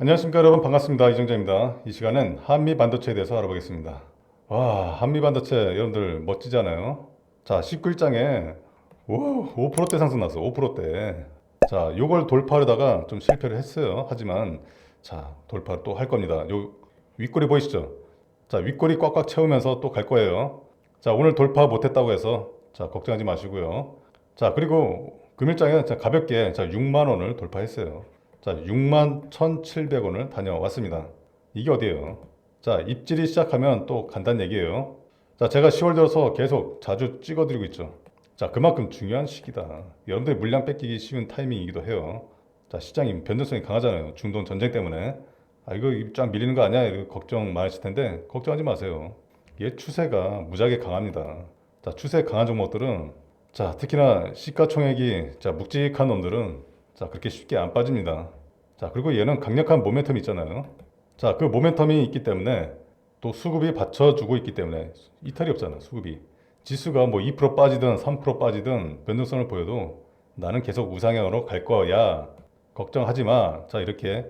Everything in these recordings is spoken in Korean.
안녕하십니까 여러분. 반갑습니다. 이정재입니다. 이 시간은 한미 반도체에 대해서 알아보겠습니다. 와 한미 반도체 여러분들 멋지지 않아요? 자 19일장에 5%대 상승 났어 5%대 자 요걸 돌파하려다가 좀 실패를 했어요. 하지만 자 돌파 또 할 겁니다. 요 윗꼬리 보이시죠? 자 윗꼬리 꽉꽉 채우면서 또 갈 거예요. 자 오늘 돌파 못했다고 해서 자 걱정하지 마시고요. 자 그리고 금일장에 자 가볍게 자 6만 원을 돌파했어요 자, 6만 1,700원을 다녀왔습니다. 이게 어디예요? 자, 입질이 시작하면 또 간단 얘기예요. 자, 제가 10월 들어서 계속 자주 찍어드리고 있죠. 자, 그만큼 중요한 시기다. 여러분들이 물량 뺏기기 쉬운 타이밍이기도 해요. 자, 시장이 변동성이 강하잖아요. 중동 전쟁 때문에. 아, 이거 쫙 밀리는 거 아니야? 이거 걱정 많으실 텐데, 걱정하지 마세요. 얘 추세가 무지하게 강합니다. 자, 추세 강한 종목들은, 자, 특히나 시가총액이, 자, 묵직한 놈들은 자, 그렇게 쉽게 안 빠집니다. 자, 그리고 얘는 강력한 모멘텀이 있잖아요. 자, 그 모멘텀이 있기 때문에 또 수급이 받쳐주고 있기 때문에 이탈이 없잖아, 수급이. 지수가 뭐 2% 빠지든 3% 빠지든 변동성을 보여도 나는 계속 우상향으로 갈 거야. 걱정하지 마. 자, 이렇게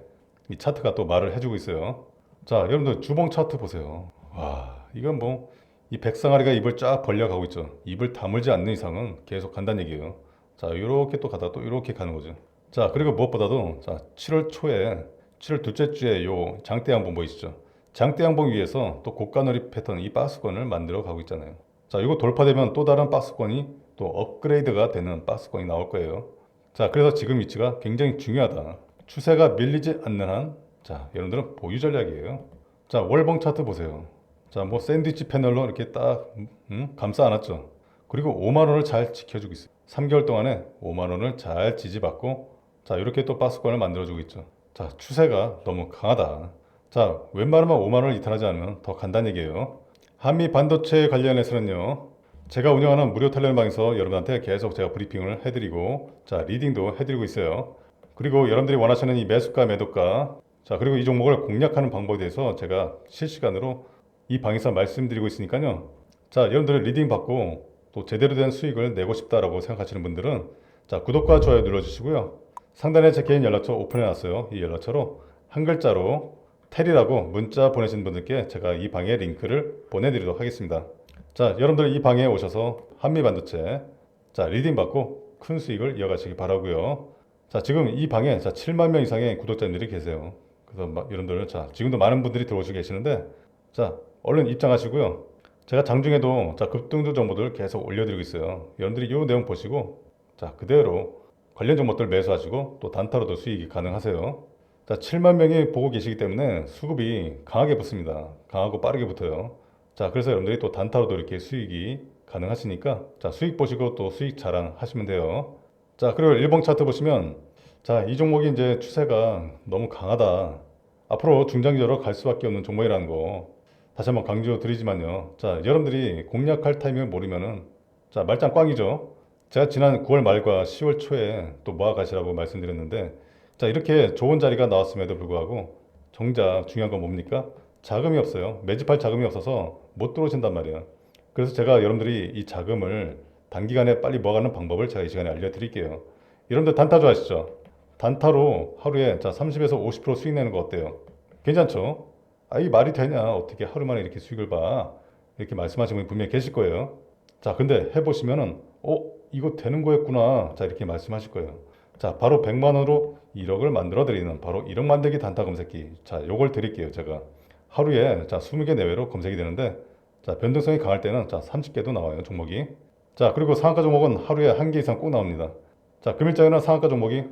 이 차트가 또 말을 해주고 있어요. 자, 여러분들 주봉 차트 보세요. 와, 이건 뭐 이 백상아리가 입을 쫙 벌려가고 있죠. 입을 다물지 않는 이상은 계속 간다는 얘기예요. 자, 이렇게 또 가다 또 이렇게 가는 거죠. 자, 그리고 무엇보다도 자, 7월 초에 7월 둘째 주에 요 장대 양봉 보이시죠? 장대 양봉 위에서 또 고가놀이 패턴 이 박스권을 만들어 가고 있잖아요. 자, 이거 돌파되면 또 다른 박스권이 또 업그레이드가 되는 박스권이 나올 거예요. 자, 그래서 지금 위치가 굉장히 중요하다. 추세가 밀리지 않는 한, 자, 여러분들은 보유 전략이에요. 자, 월봉 차트 보세요. 자, 뭐 샌드위치 패널로 이렇게 딱 음? 감싸 안았죠. 그리고 5만 원을 잘 지켜주고 있어요. 3개월 동안에 5만 원을 잘 지지받고 자 이렇게 또 박스권을 만들어주고 있죠. 자 추세가 너무 강하다. 자 웬만하면 5만 원을 이탈하지 않으면 더 간단 얘기예요. 한미 반도체 관련해서는요. 제가 운영하는 무료 텔레방에서 여러분한테 계속 제가 브리핑을 해드리고 자 리딩도 해드리고 있어요. 그리고 여러분들이 원하시는 이 매수가 매도가 자 그리고 이 종목을 공략하는 방법에 대해서 제가 실시간으로 이 방에서 말씀드리고 있으니까요. 자 여러분들 리딩 받고 또 제대로 된 수익을 내고 싶다라고 생각하시는 분들은 자 구독과 좋아요 눌러주시고요. 상단에 제 개인 연락처 오픈해놨어요. 이 연락처로 한 글자로 텔이라고 문자 보내신 분들께 제가 이 방에 링크를 보내드리도록 하겠습니다. 자 여러분들 이 방에 오셔서 한미 반도체 자 리딩 받고 큰 수익을 이어가시기 바라고요. 자 지금 이 방에 자 7만 명 이상의 구독자님들이 계세요. 그래서 마- 여러분들 자 지금도 많은 분들이 들어오시고 계시는데 자 얼른 입장하시고요. 제가 장중에도 자 급등주 정보들 계속 올려드리고 있어요. 여러분들이 이 내용 보시고 자 그대로 관련 종목들 매수하시고 또 단타로도 수익이 가능하세요. 자 7만 명이 보고 계시기 때문에 수급이 강하게 붙습니다. 강하고 빠르게 붙어요. 자 그래서 여러분들이 또 단타로도 이렇게 수익이 가능하시니까 자 수익 보시고 또 수익 자랑 하시면 돼요. 자 그리고 일봉 차트 보시면 자 이 종목이 이제 추세가 너무 강하다. 앞으로 중장기적으로 갈 수밖에 없는 종목이라는 거 다시 한번 강조 드리지만요. 자, 여러분들이 공략할 타이밍을 모르면은 자, 말짱 꽝이죠. 제가 지난 9월 말과 10월 초에 또 모아 가시라고 말씀드렸는데 자, 이렇게 좋은 자리가 나왔음에도 불구하고 정작 중요한 건 뭡니까? 자금이 없어요. 매집할 자금이 없어서 못 들어오신단 말이에요. 그래서 제가 여러분들이 이 자금을 단기간에 빨리 모아가는 방법을 제가 이 시간에 알려드릴게요. 여러분들 단타 좋아하시죠? 단타로 하루에 자 30에서 50% 수익 내는 거 어때요? 괜찮죠? 아, 이 말이 되냐? 어떻게 하루 만에 이렇게 수익을 봐? 이렇게 말씀하시는 분이 분명히 계실 거예요. 자, 근데 해보시면은, 어, 이거 되는 거였구나. 자, 이렇게 말씀하실 거예요. 자, 바로 100만 원으로 1억을 만들어 드리는 바로 1억 만들기 단타 검색기. 자, 요걸 드릴게요, 제가. 하루에 자, 20개 내외로 검색이 되는데, 자, 변동성이 강할 때는 자, 30개도 나와요, 종목이. 자, 그리고 상한가 종목은 하루에 한 개 이상 꼭 나옵니다. 자, 금일장에는 상한가 종목이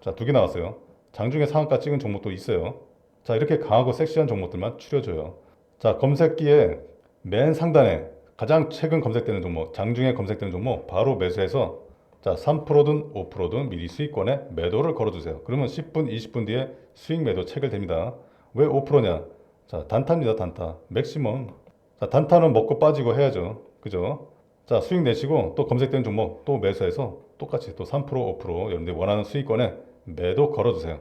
자, 두 개 나왔어요. 장중에 상한가 찍은 종목도 있어요. 자, 이렇게 강하고 섹시한 종목들만 추려줘요. 자, 검색기에 맨 상단에 가장 최근 검색되는 종목, 장중에 검색되는 종목 바로 매수해서 자, 3%든 5%든 미리 수익권에 매도를 걸어주세요. 그러면 10분, 20분 뒤에 수익 매도 체결됩니다. 왜 5%냐? 자, 단타입니다, 단타. 맥시멈. 자, 단타는 먹고 빠지고 해야죠. 그죠? 자, 수익 내시고 또 검색되는 종목 또 매수해서 똑같이 또 3%, 5% 여러분들이 원하는 수익권에 매도 걸어주세요.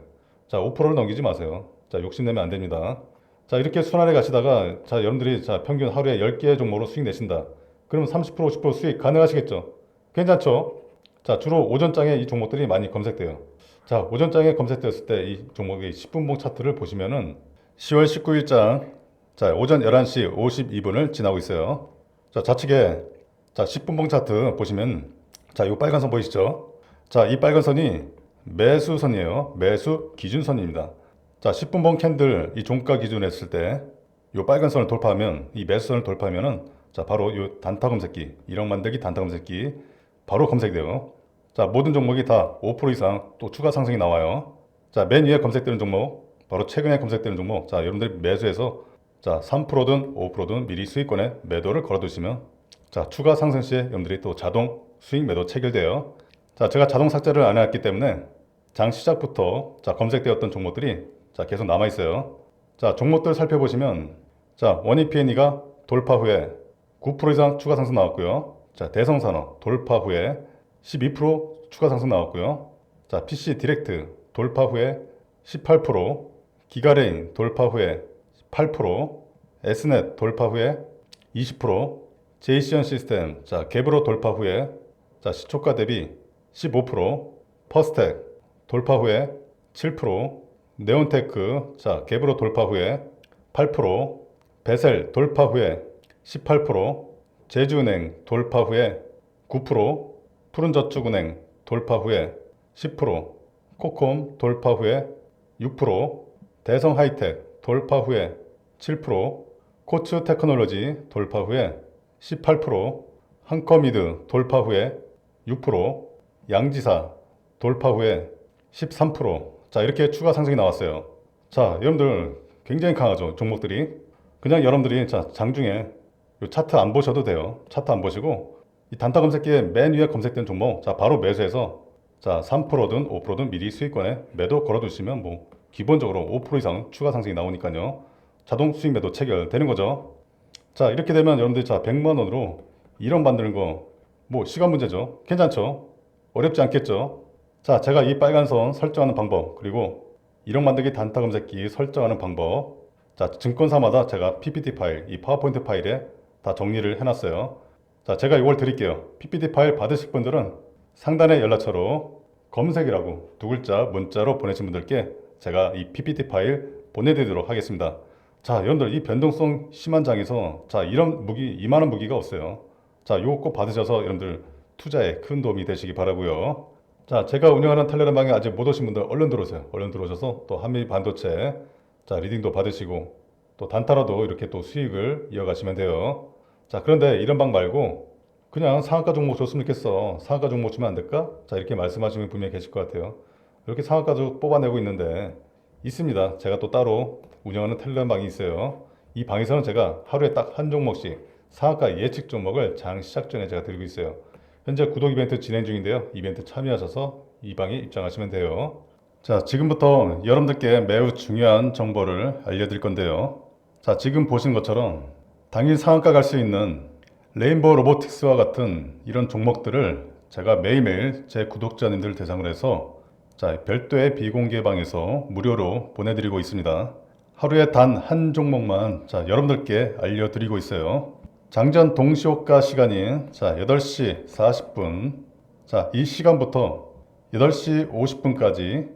자, 5%를 넘기지 마세요. 자, 욕심내면 안 됩니다. 자, 이렇게 순환해 가시다가 자, 여러분들이 자, 평균 하루에 10개 종목으로 수익 내신다. 그러면 30% 50% 수익 가능하시겠죠? 괜찮죠? 자, 주로 오전장에 이 종목들이 많이 검색돼요. 자, 오전장에 검색되었을 때 이 종목의 10분봉 차트를 보시면은 10월 19일장 자, 오전 11시 52분을 지나고 있어요. 자, 좌측에 자, 10분봉 차트 보시면 자, 이 빨간 선 보이시죠? 자, 이 빨간 선이 매수선이에요. 매수 기준선입니다. 자, 10분봉 캔들 이 종가 기준 했을 때 이 빨간 선을 돌파하면 이 매수선을 돌파하면은 자, 바로 이 단타 검색기, 1억 만들기 단타 검색기 바로 검색돼요. 자, 모든 종목이 다 5% 이상 또 추가 상승이 나와요. 자, 맨 위에 검색되는 종목, 바로 최근에 검색되는 종목. 자, 여러분들이 매수해서 자, 3%든 5%든 미리 수익권에 매도를 걸어 두시면 자, 추가 상승 시에 여러분들이 또 자동 수익 매도 체결돼요. 자, 제가 자동 삭제를 안 해왔기 때문에 장 시작부터 자, 검색되었던 종목들이 자, 계속 남아 있어요. 자, 종목들 살펴보시면 자, 원익PNE가 돌파 후에 9% 이상 추가 상승 나왔고요. 자, 대성산업 돌파 후에 12% 추가 상승 나왔고요. 자, PC 디렉트 돌파 후에 18%, 기가레인 돌파 후에 8%, S넷 돌파 후에 20%, 제이시언 시스템 자, 갭으로 돌파 후에 자, 시초가 대비 15%, 퍼스텍 돌파 후에 7%, 네온테크 자, 갭으로 돌파 후에 8%, 베셀 돌파 후에 18%, 제주은행 돌파 후에 9%, 푸른저축은행 돌파 후에 10%, 코콤 돌파 후에 6%, 대성 하이텍 돌파 후에 7%, 코츠 테크놀로지 돌파 후에 18%, 한커미드 돌파 후에 6%, 양지사 돌파 후에 13%. 자, 이렇게 추가 상승이 나왔어요. 자, 여러분들 굉장히 강하죠, 종목들이. 그냥 여러분들이 자, 장중에 이 차트 안 보셔도 돼요. 차트 안 보시고 이 단타 검색기에 맨 위에 검색된 종목 자, 바로 매수해서 자, 3%든 5%든 미리 수익권에 매도 걸어 두시면 뭐 기본적으로 5% 이상 추가 상승이 나오니까요. 자동 수익 매도 체결되는 거죠. 자, 이렇게 되면 여러분들 자, 100만 원으로 1억 만드는 거 뭐 시간 문제죠. 괜찮죠? 어렵지 않겠죠? 자, 제가 이 빨간 선 설정하는 방법, 그리고 1억 만들기 단타 검색기 설정하는 방법, 자, 증권사마다 제가 PPT 파일, 이 파워포인트 파일에 다 정리를 해놨어요. 자, 제가 이걸 드릴게요. PPT 파일 받으실 분들은 상단의 연락처로 검색이라고 두 글자 문자로 보내신 분들께 제가 이 PPT 파일 보내드리도록 하겠습니다. 자, 여러분들 이 변동성 심한 장에서 자, 이런 무기, 이만한 무기가 없어요. 자, 요거 꼭 받으셔서 여러분들 투자에 큰 도움이 되시기 바라고요. 자, 제가 운영하는 텔레그램방에 아직 못 오신 분들 얼른 들어오세요. 얼른 들어오셔서 또 한미 반도체 자, 리딩도 받으시고 또 단타라도 이렇게 또 수익을 이어가시면 돼요. 자, 그런데 이런 방 말고 그냥 상한가 종목 줬으면 좋겠어. 상한가 종목 주면 안 될까? 자, 이렇게 말씀하시면 분명히 계실 것 같아요. 이렇게 상한가도 뽑아내고 있는데 있습니다. 제가 또 따로 운영하는 텔레그램 방이 있어요. 이 방에서는 제가 하루에 딱 한 종목씩 상한가 예측 종목을 장 시작 전에 제가 드리고 있어요. 현재 구독 이벤트 진행 중인데요. 이벤트 참여하셔서 이 방에 입장하시면 돼요. 자, 지금부터 여러분들께 매우 중요한 정보를 알려드릴 건데요. 자, 지금 보신 것처럼 당일 상한가 갈 수 있는 레인보우 로보틱스와 같은 이런 종목들을 제가 매일매일 제 구독자님들 대상으로 해서 자, 별도의 비공개 방에서 무료로 보내드리고 있습니다. 하루에 단 한 종목만 자, 여러분들께 알려드리고 있어요. 장전 동시호가 시간이 자, 8시 40분. 자, 이 시간부터 8시 50분까지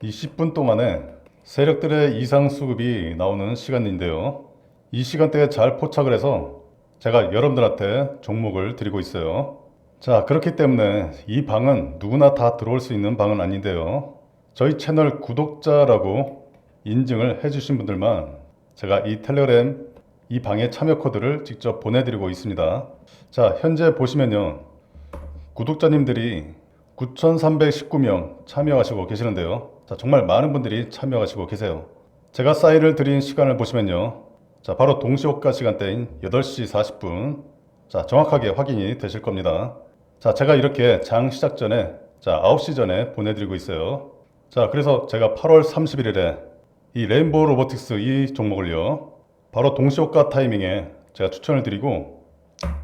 이 10분 동안에 세력들의 이상 수급이 나오는 시간인데요. 이 시간대에 잘 포착을 해서 제가 여러분들한테 종목을 드리고 있어요. 자, 그렇기 때문에 이 방은 누구나 다 들어올 수 있는 방은 아닌데요. 저희 채널 구독자라고 인증을 해주신 분들만 제가 이 텔레그램 이 방의 참여 코드를 직접 보내드리고 있습니다. 자, 현재 보시면요. 구독자님들이 9,319명 참여하시고 계시는데요. 자, 정말 많은 분들이 참여하시고 계세요. 제가 사인을 드린 시간을 보시면요. 자, 바로 동시호가 시간대인 8시 40분. 자, 정확하게 확인이 되실 겁니다. 자, 제가 이렇게 장 시작 전에 자, 9시 전에 보내드리고 있어요. 자, 그래서 제가 8월 31일에 이 레인보우 로보틱스 이 종목을요. 바로 동시호가 타이밍에 제가 추천을 드리고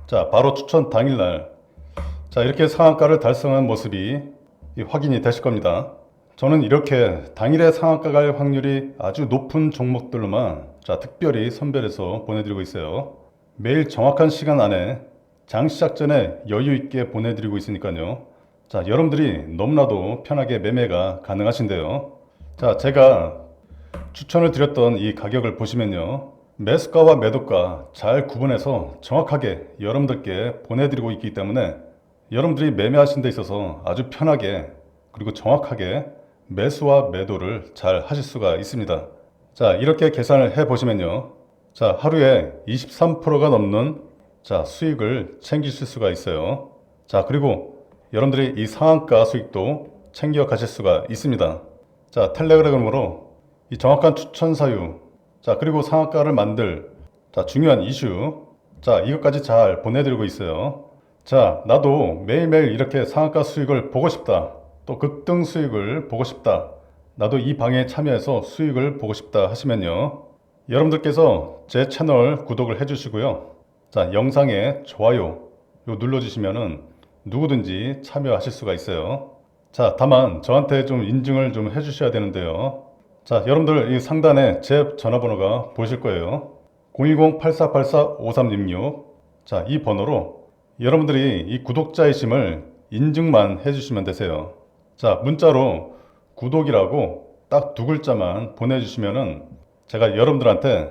자, 바로 추천 당일날 자, 이렇게 상한가를 달성한 모습이 이 확인이 되실 겁니다. 저는 이렇게 당일에 상한가 갈 확률이 아주 높은 종목들로만 자, 특별히 선별해서 보내드리고 있어요. 매일 정확한 시간 안에 장 시작 전에 여유 있게 보내드리고 있으니까요. 자, 여러분들이 너무나도 편하게 매매가 가능하신데요. 자, 제가 추천을 드렸던 이 가격을 보시면요. 매수가와 매도가 잘 구분해서 정확하게 여러분들께 보내드리고 있기 때문에 여러분들이 매매하신 데 있어서 아주 편하게 그리고 정확하게 매수와 매도를 잘 하실 수가 있습니다. 자, 이렇게 계산을 해 보시면요. 자, 하루에 23%가 넘는 자, 수익을 챙기실 수가 있어요. 자, 그리고 여러분들이 이 상한가 수익도 챙겨 가실 수가 있습니다. 자, 텔레그램으로 이 정확한 추천 사유, 자, 그리고 상한가를 만들, 자, 중요한 이슈, 자, 이것까지 잘 보내드리고 있어요. 자, 나도 매일매일 이렇게 상한가 수익을 보고 싶다. 또 급등 수익을 보고 싶다. 나도 이 방에 참여해서 수익을 보고 싶다 하시면요. 여러분들께서 제 채널 구독을 해주시고요. 자, 영상에 좋아요 요 눌러주시면은 누구든지 참여하실 수가 있어요. 자, 다만 저한테 좀 인증을 좀 해주셔야 되는데요. 자, 여러분들 이 상단에 제 전화번호가 보실 거예요. 010-8484-5366. 자, 이 번호로 여러분들이 이 구독자이심을 인증만 해주시면 되세요. 자, 문자로 구독이라고 딱 두 글자만 보내주시면은 제가 여러분들한테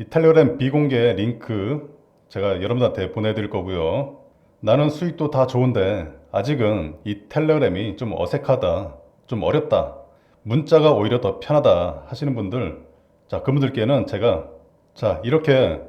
이 텔레그램 비공개 링크 제가 여러분들한테 보내드릴 거고요. 나는 수익도 다 좋은데 아직은 이 텔레그램이 좀 어색하다, 좀 어렵다, 문자가 오히려 더 편하다 하시는 분들, 자 그분들께는 제가 자 이렇게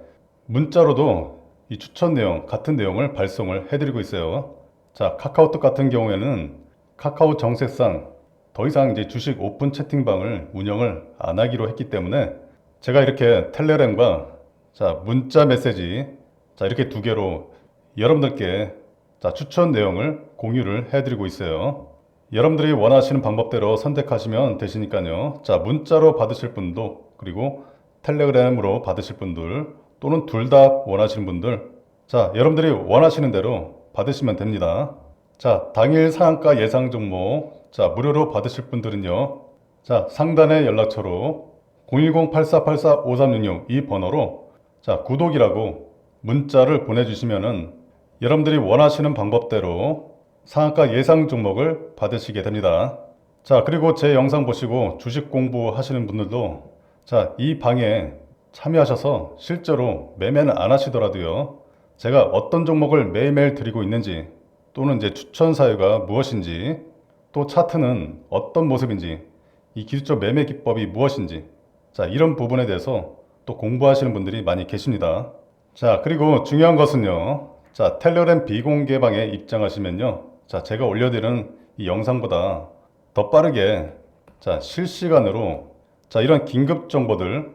문자로도 이 추천 내용 같은 내용을 발송을 해드리고 있어요. 자 카카오톡 같은 경우에는 카카오 정책상 더 이상 이제 주식 오픈 채팅방을 운영을 안 하기로 했기 때문에 제가 이렇게 텔레그램과 자 문자 메시지 자 이렇게 두 개로 여러분들께 자 추천 내용을 공유를 해드리고 있어요. 여러분들이 원하시는 방법대로 선택하시면 되시니까요. 자 문자로 받으실 분도 그리고 텔레그램으로 받으실 분들 또는 둘 다 원하시는 분들 자 여러분들이 원하시는 대로 받으시면 됩니다. 자 당일 상한가 예상 종목 자 무료로 받으실 분들은요. 자 상단의 연락처로 010-8484-5366 이 번호로 자 구독이라고 문자를 보내주시면은 여러분들이 원하시는 방법대로 상한가 예상 종목을 받으시게 됩니다. 자, 그리고 제 영상 보시고 주식 공부 하시는 분들도 자, 이 방에 참여하셔서 실제로 매매는 안 하시더라도요. 제가 어떤 종목을 매일매일 드리고 있는지 또는 이제 추천 사유가 무엇인지 또 차트는 어떤 모습인지 이 기술적 매매 기법이 무엇인지 자, 이런 부분에 대해서 또 공부하시는 분들이 많이 계십니다. 자, 그리고 중요한 것은요. 자, 텔레그램 비공개방에 입장하시면요. 자, 제가 올려드리는 이 영상보다 더 빠르게 자, 실시간으로 자, 이런 긴급 정보들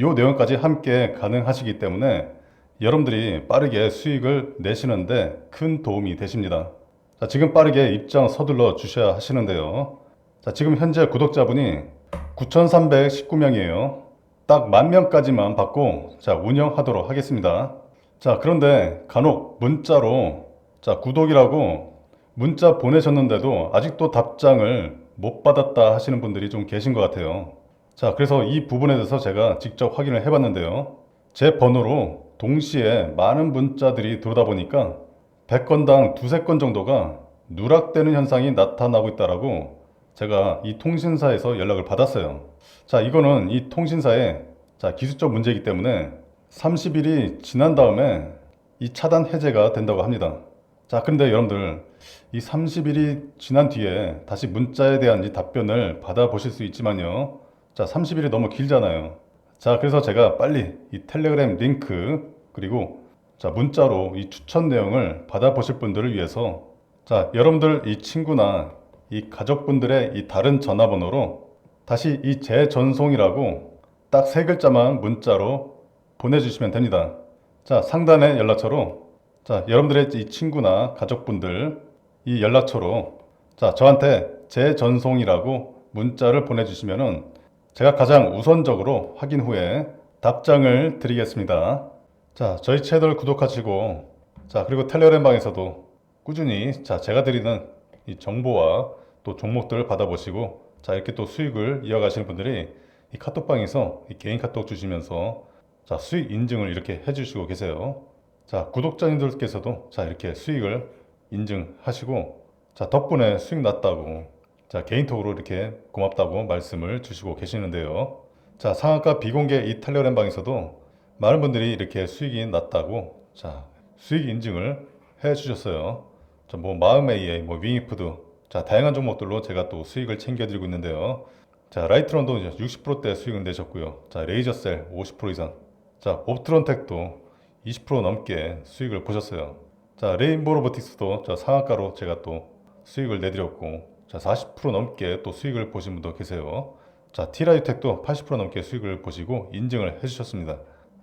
요 내용까지 함께 가능하시기 때문에 여러분들이 빠르게 수익을 내시는데 큰 도움이 되십니다. 자, 지금 빠르게 입장 서둘러 주셔야 하시는데요. 자, 지금 현재 구독자분이 9,319명이에요. 딱 만 명까지만 받고 자, 운영하도록 하겠습니다. 자, 그런데 간혹 문자로 자, 구독이라고 문자 보내셨는데도 아직도 답장을 못 받았다 하시는 분들이 좀 계신 것 같아요. 자, 그래서 이 부분에 대해서 제가 직접 확인을 해봤는데요. 제 번호로 동시에 많은 문자들이 들어오다 보니까 100건당 두세 건 정도가 누락되는 현상이 나타나고 있다라고 제가 이 통신사에서 연락을 받았어요. 자, 이거는 이 통신사의 자, 기술적 문제이기 때문에 30일이 지난 다음에 이 차단 해제가 된다고 합니다. 자, 근데 여러분들 이 30일이 지난 뒤에 다시 문자에 대한 이 답변을 받아보실 수 있지만요. 자, 30일이 너무 길잖아요. 자, 그래서 제가 빨리 이 텔레그램 링크 그리고 자, 문자로 이 추천 내용을 받아보실 분들을 위해서 자, 여러분들 이 친구나 이 가족분들의 이 다른 전화번호로 다시 이 재전송이라고 딱 세 글자만 문자로 보내주시면 됩니다. 자, 상단의 연락처로 자, 여러분들의 이 친구나 가족분들 이 연락처로 자, 저한테 재전송이라고 문자를 보내주시면은 제가 가장 우선적으로 확인 후에 답장을 드리겠습니다. 자, 저희 채널 구독하시고 자, 그리고 텔레그램 방에서도 꾸준히 자, 제가 드리는 이 정보와 또 종목들을 받아보시고 자, 이렇게 또 수익을 이어가시는 분들이 이 카톡방에서 이 개인 카톡 주시면서 자, 수익 인증을 이렇게 해주시고 계세요. 자, 구독자님들께서도 자, 이렇게 수익을 인증하시고 자, 덕분에 수익 났다고. 자, 개인톡으로 이렇게 고맙다고 말씀을 주시고 계시는데요. 자, 상한가 비공개 이 텔레그램 방에서도 많은 분들이 이렇게 수익이 났다고 자, 수익 인증을 해 주셨어요. 자, 뭐 마음의 뭐 윙이푸드 자, 다양한 종목들로 제가 또 수익을 챙겨 드리고 있는데요. 자, 라이트론도 이제 60%대 수익을 내셨고요. 자, 레이저셀 50% 이상. 자, 옵트론텍도 20% 넘게 수익을 보셨어요. 자, 레인보우 로보틱스도 자, 상한가로 제가 또 수익을 내드렸고, 자, 40% 넘게 또 수익을 보신 분도 계세요. 자, 티라유텍도 80% 넘게 수익을 보시고 인증을 해주셨습니다.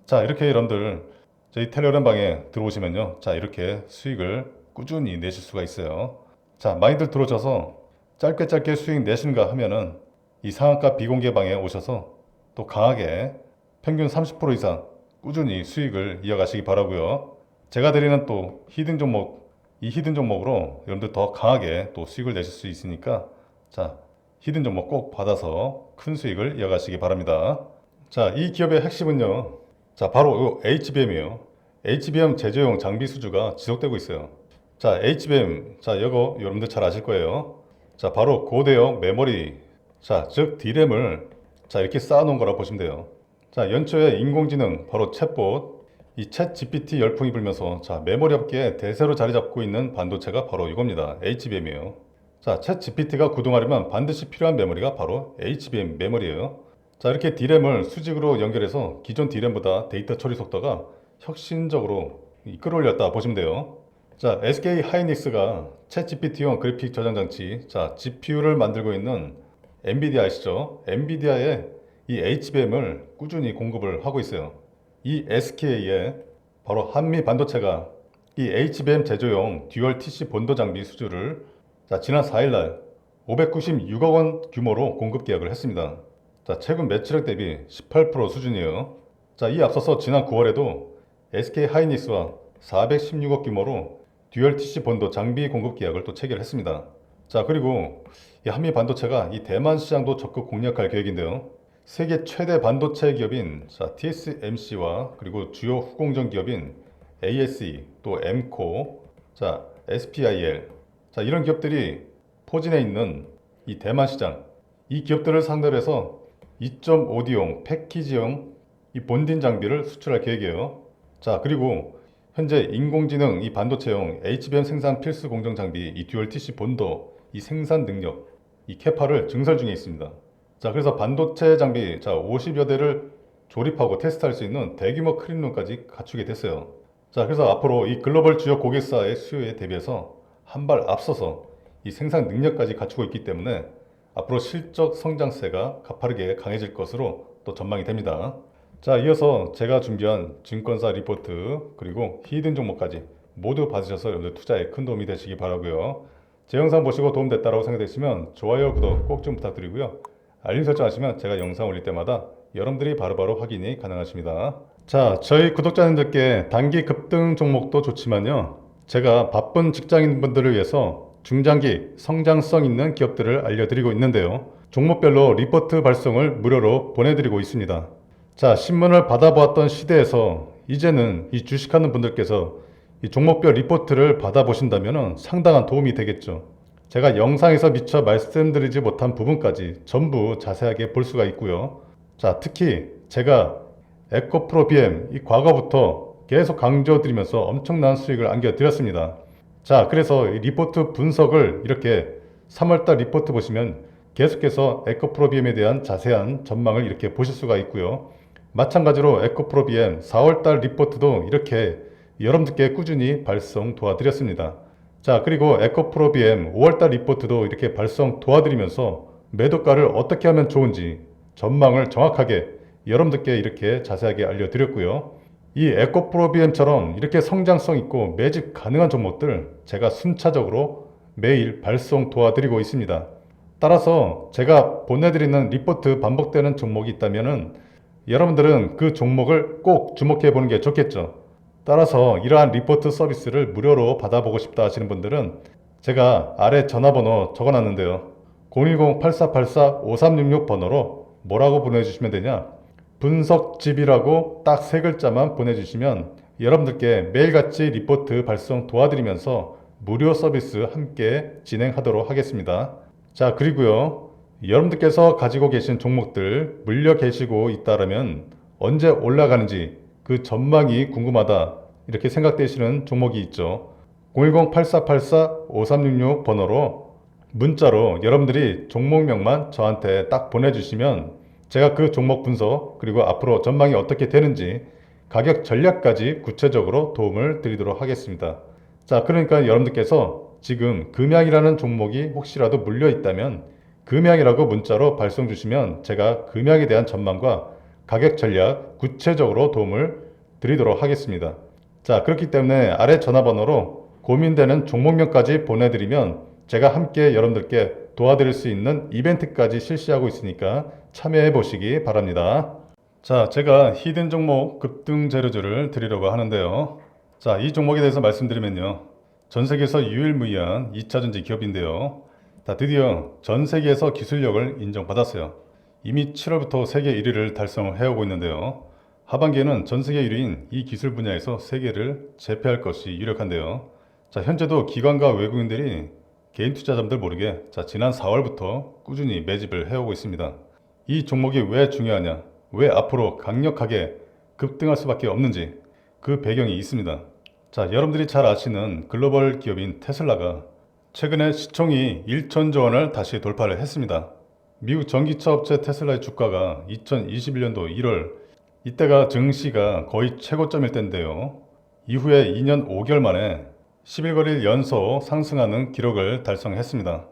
자, 이렇게 여러분들 저희 텔레그램 방에 들어오시면요. 자, 이렇게 수익을 꾸준히 내실 수가 있어요. 자, 많이들 들어오셔서 짧게 짧게 수익 내시는가 하면은 이 상한가 비공개 방에 오셔서 또 강하게 평균 30% 이상 꾸준히 수익을 이어가시기 바라고요. 제가 드리는 또 히든 종목, 이 히든 종목으로 여러분들 더 강하게 또 수익을 내실 수 있으니까 자, 히든 종목 꼭 받아서 큰 수익을 이어가시기 바랍니다. 자, 이 기업의 핵심은요. 자, 바로 이 HBM이에요. HBM 제조용 장비 수주가 지속되고 있어요. 자, HBM. 자, 이거 여러분들 잘 아실 거예요. 자, 바로 고대형 메모리. 자, 즉 D램을 자, 이렇게 쌓아 놓은 거라고 보시면 돼요. 자, 연초에 인공지능 바로 챗봇 이챗 GPT 열풍이 불면서 자, 메모리 업계에 대세로 자리 잡고 있는 반도체가 바로 이겁니다. HBM이에요. 자, 챗 GPT가 구동하려면 반드시 필요한 메모리가 바로 HBM 메모리예요. 자, 이렇게 D램을 수직으로 연결해서 기존 D램보다 데이터 처리 속도가 혁신적으로 이 끌어올렸다 보시면 돼요. 자, SK 하이닉스가 챗 GPT용 그래픽 저장 장치, 자, GPU를 만들고 있는 엔비디아 아시죠? 엔비디아에 이 HBM을 꾸준히 공급을 하고 있어요. 이 SK에 바로 한미 반도체가 이 HBM 제조용 듀얼 TC 본도 장비 수주를 자, 지난 4일날 596억 원 규모로 공급 계약을 했습니다. 자, 최근 매출액 대비 18% 수준이에요. 자, 이 앞서서 지난 9월에도 SK 하이닉스와 416억 규모로 듀얼 TC 본도 장비 공급 계약을 또 체결했습니다. 자, 그리고 이 한미 반도체가 이 대만 시장도 적극 공략할 계획인데요. 세계 최대 반도체 기업인 자, TSMC와 그리고 주요 후공정 기업인 ASE, 또 M코, 자, SPIL, 자, 이런 기업들이 포진해 있는 이 대만 시장, 이 기업들을 상대로 해서 2.5D용 패키지용 이 본딘 장비를 수출할 계획이에요. 자, 그리고 현재 인공지능 이 반도체용 HBM 생산 필수 공정 장비 이 듀얼 TC 본도 이 생산 능력 이 캐파를 증설 중에 있습니다. 자, 그래서 반도체 장비 자 50여 대를 조립하고 테스트할 수 있는 대규모 클린룸까지 갖추게 됐어요. 자, 그래서 앞으로 이 글로벌 주요 고객사의 수요에 대비해서 한 발 앞서서 이 생산 능력까지 갖추고 있기 때문에 앞으로 실적 성장세가 가파르게 강해질 것으로 또 전망이 됩니다. 자, 이어서 제가 준비한 증권사 리포트 그리고 히든 종목까지 모두 받으셔서 여러분들 투자에 큰 도움이 되시기 바라고요. 제 영상 보시고 도움됐다고 생각되시면 좋아요, 구독 꼭 좀 부탁드리고요. 알림 설정하시면 제가 영상 올릴 때마다 여러분들이 바로바로 확인이 가능하십니다. 자, 저희 구독자님들께 단기 급등 종목도 좋지만요. 제가 바쁜 직장인분들을 위해서 중장기 성장성 있는 기업들을 알려드리고 있는데요. 종목별로 리포트 발송을 무료로 보내드리고 있습니다. 자, 신문을 받아보았던 시대에서 이제는 이 주식하는 분들께서 이 종목별 리포트를 받아보신다면 상당한 도움이 되겠죠. 제가 영상에서 미처 말씀드리지 못한 부분까지 전부 자세하게 볼 수가 있고요. 자, 특히 제가 에코프로 BM 이 과거부터 계속 강조드리면서 엄청난 수익을 안겨드렸습니다. 자, 그래서 이 리포트 분석을 이렇게 3월달 리포트 보시면 계속해서 에코프로 BM에 대한 자세한 전망을 이렇게 보실 수가 있고요. 마찬가지로 에코프로 BM 4월달 리포트도 이렇게 여러분들께 꾸준히 발송 도와드렸습니다. 자, 그리고 에코프로 BM 5월달 리포트도 이렇게 발송 도와드리면서 매도가를 어떻게 하면 좋은지 전망을 정확하게 여러분들께 이렇게 자세하게 알려드렸고요. 이 에코프로 BM처럼 이렇게 성장성 있고 매집 가능한 종목들 제가 순차적으로 매일 발송 도와드리고 있습니다. 따라서 제가 보내드리는 리포트 반복되는 종목이 있다면은 여러분들은 그 종목을 꼭 주목해 보는 게 좋겠죠. 따라서 이러한 리포트 서비스를 무료로 받아보고 싶다 하시는 분들은 제가 아래 전화번호 적어놨는데요. 010-8484-5366 번호로 뭐라고 보내주시면 되냐? 분석집이라고 딱 세 글자만 보내주시면 여러분들께 매일같이 리포트 발송 도와드리면서 무료 서비스 함께 진행하도록 하겠습니다. 자, 그리고요. 여러분들께서 가지고 계신 종목들 물려 계시고 있다라면 언제 올라가는지 그 전망이 궁금하다 이렇게 생각되시는 종목이 있죠. 010-8484-5366 번호로 문자로 여러분들이 종목명만 저한테 딱 보내주시면 제가 그 종목 분석 그리고 앞으로 전망이 어떻게 되는지 가격 전략까지 구체적으로 도움을 드리도록 하겠습니다. 자, 그러니까 여러분들께서 지금 금양이라는 종목이 혹시라도 물려 있다면 금양이라고 문자로 발송 주시면 제가 금양에 대한 전망과 가격 전략 구체적으로 도움을 드리도록 하겠습니다. 자, 그렇기 때문에 아래 전화번호로 고민되는 종목명까지 보내드리면 제가 함께 여러분들께 도와드릴 수 있는 이벤트까지 실시하고 있으니까 참여해 보시기 바랍니다. 자, 제가 히든 종목 급등 재료주를 드리려고 하는데요. 자, 이 종목에 대해서 말씀드리면요. 전 세계에서 유일무이한 2차전지 기업인데요. 다 드디어 전 세계에서 기술력을 인정받았어요. 이미 7월부터 세계 1위를 달성을 해오고 있는데요. 하반기에는 전 세계 1위인 이 기술 분야에서 세계를 제패할 것이 유력한데요. 자, 현재도 기관과 외국인들이 개인 투자자들 모르게 자, 지난 4월부터 꾸준히 매집을 해오고 있습니다. 이 종목이 왜 중요하냐? 왜 앞으로 강력하게 급등할 수밖에 없는지 그 배경이 있습니다. 자, 여러분들이 잘 아시는 글로벌 기업인 테슬라가 최근에 시총이 1천조 원을 다시 돌파를 했습니다. 미국 전기차 업체 테슬라의 주가가 2021년도 1월 이때가 증시가 거의 최고점일 때인데요. 이후에 2년 5개월 만에 11거리 연속 상승하는 기록을 달성했습니다.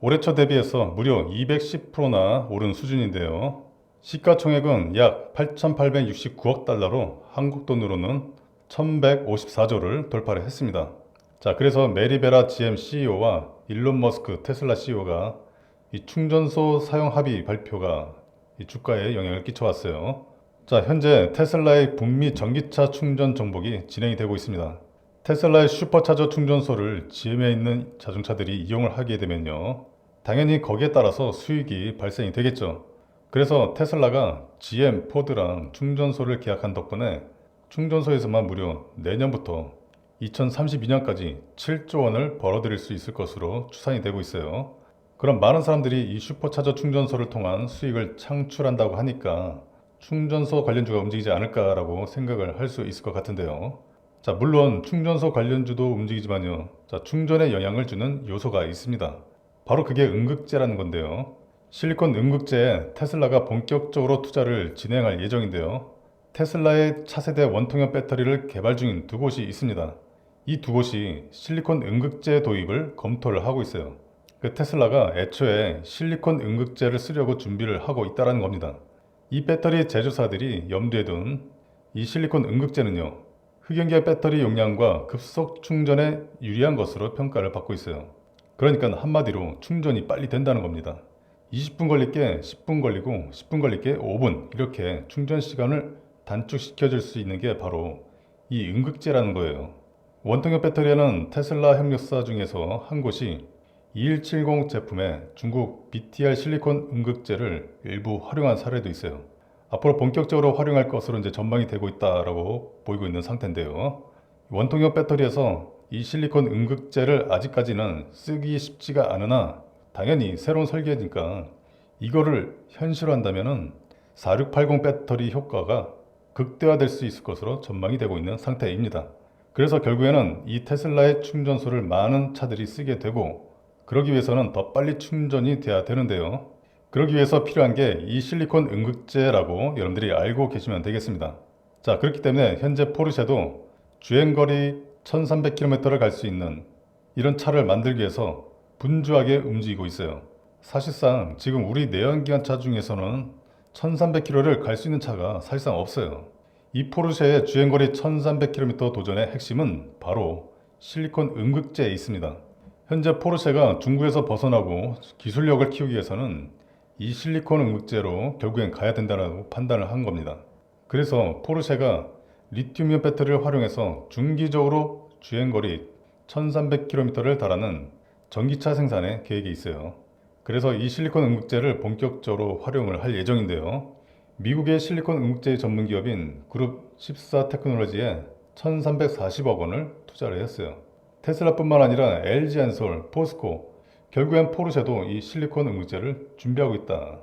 올해 초 대비해서 무려 210%나 오른 수준인데요. 시가총액은 약 8,869억 달러로 한국 돈으로는 1,154조를 돌파를 했습니다. 자, 그래서 메리베라 GM CEO와 일론 머스크 테슬라 CEO가 이 충전소 사용 합의 발표가 이 주가에 영향을 끼쳐왔어요. 자, 현재 테슬라의 북미 전기차 충전 정복이 진행이 되고 있습니다. 테슬라의 슈퍼차저 충전소를 GM에 있는 자동차들이 이용을 하게 되면요. 당연히 거기에 따라서 수익이 발생이 되겠죠. 그래서 테슬라가 GM, 포드랑 충전소를 계약한 덕분에 충전소에서만 무려 내년부터 2032년까지 7조 원을 벌어들일 수 있을 것으로 추산이 되고 있어요. 그럼 많은 사람들이 이 슈퍼차저 충전소를 통한 수익을 창출한다고 하니까 충전소 관련주가 움직이지 않을까라고 생각을 할 수 있을 것 같은데요. 자, 물론 충전소 관련주도 움직이지만요. 자, 충전에 영향을 주는 요소가 있습니다. 바로 그게 음극재라는 건데요. 실리콘 음극재에 테슬라가 본격적으로 투자를 진행할 예정인데요. 테슬라의 차세대 원통형 배터리를 개발 중인 두 곳이 있습니다. 이 두 곳이 실리콘 음극재 도입을 검토를 하고 있어요. 그 테슬라가 애초에 실리콘 음극재를 쓰려고 준비를 하고 있다는 겁니다. 이 배터리 제조사들이 염두에 둔 이 실리콘 음극재는요. 흑연계 배터리 용량과 급속 충전에 유리한 것으로 평가를 받고 있어요. 그러니까 한마디로 충전이 빨리 된다는 겁니다. 20분 걸릴 게 10분 걸리고 10분 걸릴 게 5분 이렇게 충전 시간을 단축시켜 줄 수 있는 게 바로 이 음극재라는 거예요. 원통형 배터리에는 테슬라 협력사 중에서 한 곳이 2170 제품에 중국 BTR 실리콘 음극재를 일부 활용한 사례도 있어요. 앞으로 본격적으로 활용할 것으로 이제 전망이 되고 있다라고 보이고 있는 상태인데요. 원통형 배터리에서 이 실리콘 음극재를 아직까지는 쓰기 쉽지가 않으나 당연히 새로운 설계니까 이거를 현실화한다면은 4680 배터리 효과가 극대화될 수 있을 것으로 전망이 되고 있는 상태입니다. 그래서 결국에는 이 테슬라의 충전소를 많은 차들이 쓰게 되고 그러기 위해서는 더 빨리 충전이 돼야 되는데요. 그러기 위해서 필요한 게 이 실리콘 음극재라고 여러분들이 알고 계시면 되겠습니다. 자, 그렇기 때문에 현재 포르쉐도 주행거리 1300km를 갈 수 있는 이런 차를 만들기 위해서 분주하게 움직이고 있어요. 사실상 지금 우리 내연기관차 중에서는 1300km를 갈 수 있는 차가 사실상 없어요. 이 포르쉐의 주행거리 1300km 도전의 핵심은 바로 실리콘 음극재에 있습니다. 현재 포르쉐가 중국에서 벗어나고 기술력을 키우기 위해서는 이 실리콘 음극재로 결국엔 가야 된다고 판단을 한 겁니다. 그래서 포르쉐가 리튬이온 배터리를 활용해서 중기적으로 주행거리 1300km를 달하는 전기차 생산에 계획이 있어요. 그래서 이 실리콘 음극재를 본격적으로 활용을 할 예정인데요. 미국의 실리콘 음극재 전문 기업인 그룹 14 테크놀로지에 1340억 원을 투자를 했어요. 테슬라뿐만 아니라 LG엔솔, 포스코, 결국엔 포르쉐도 이 실리콘 응급제를 준비하고 있다.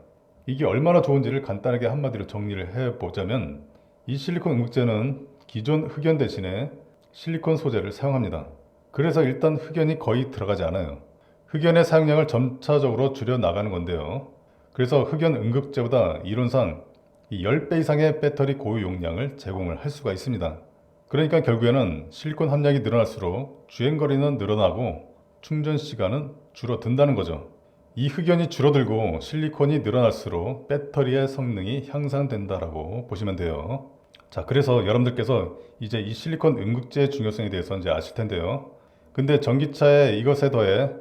이게 얼마나 좋은지를 간단하게 한마디로 정리를 해보자면 이 실리콘 응급제는 기존 흑연 대신에 실리콘 소재를 사용합니다. 그래서 일단 흑연이 거의 들어가지 않아요. 흑연의 사용량을 점차적으로 줄여 나가는 건데요. 그래서 흑연 응급제보다 이론상 이 10배 이상의 배터리 고유 용량을 제공을 할 수가 있습니다. 그러니까 결국에는 실리콘 함량이 늘어날수록 주행거리는 늘어나고 충전 시간은 줄어든다는 거죠. 이 흑연이 줄어들고 실리콘이 늘어날수록 배터리의 성능이 향상된다라고 보시면 돼요. 자, 그래서 여러분들께서 이제 이 실리콘 응급제의 중요성에 대해서 이제 아실 텐데요. 근데 전기차에 이것에 더해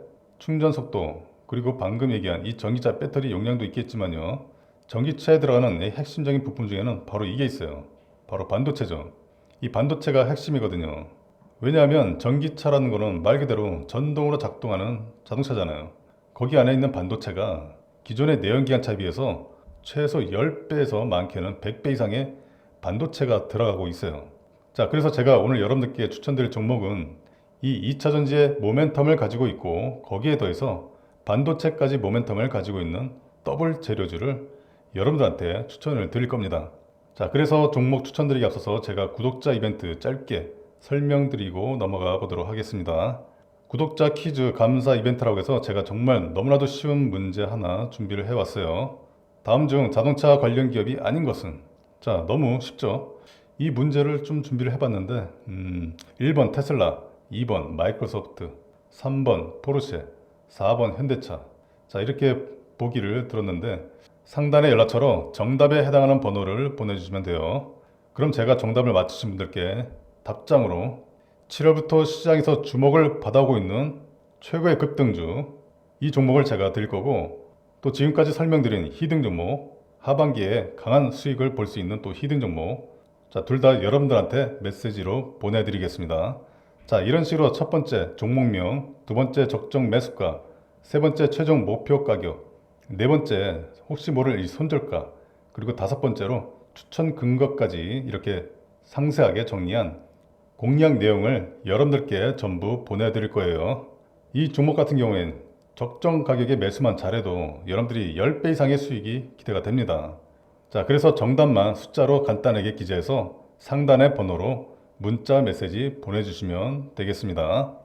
충전 속도 그리고 방금 얘기한 이 전기차 배터리 용량도 있겠지만요. 전기차에 들어가는 이 핵심적인 부품 중에는 바로 이게 있어요. 바로 반도체죠. 이 반도체가 핵심이거든요. 왜냐하면 전기차라는 거는 말 그대로 전동으로 작동하는 자동차잖아요. 거기 안에 있는 반도체가 기존의 내연기관차에 비해서 최소 10배에서 많게는 100배 이상의 반도체가 들어가고 있어요. 자, 그래서 제가 오늘 여러분들께 추천드릴 종목은 이 2차 전지의 모멘텀을 가지고 있고 거기에 더해서 반도체까지 모멘텀을 가지고 있는 더블 재료주를 여러분들한테 추천을 드릴 겁니다. 자, 그래서 종목 추천드리기 앞서서 제가 구독자 이벤트 짧게 설명드리고 넘어가 보도록 하겠습니다. 구독자 퀴즈 감사 이벤트라고 해서 제가 정말 너무나도 쉬운 문제 하나 준비를 해왔어요. 다음 중 자동차 관련 기업이 아닌 것은? 자, 너무 쉽죠? 이 문제를 좀 준비를 해봤는데, 음, 1번 테슬라, 2번 마이크로소프트, 3번 포르쉐, 4번 현대차. 자, 이렇게 보기를 들었는데, 상단의 연락처로 정답에 해당하는 번호를 보내주시면 돼요. 그럼 제가 정답을 맞추신 분들께 답장으로 7월부터 시장에서 주목을 받아오고 있는 최고의 급등주 이 종목을 제가 드릴 거고 또 지금까지 설명드린 히등 종목 하반기에 강한 수익을 볼 수 있는 또 히등 종목 자 둘 다 여러분들한테 메시지로 보내드리겠습니다. 자 이런 식으로 첫 번째 종목명, 두 번째 적정 매수가, 세 번째 최종 목표 가격, 네 번째 혹시 모를 이 손절가 그리고 다섯 번째로 추천 근거까지 이렇게 상세하게 정리한 공략 내용을 여러분들께 전부 보내드릴 거예요. 이 종목 같은 경우엔 적정 가격에 매수만 잘해도 여러분들이 10배 이상의 수익이 기대가 됩니다. 자, 그래서 정답만 숫자로 간단하게 기재해서 상단의 번호로 문자 메시지 보내주시면 되겠습니다.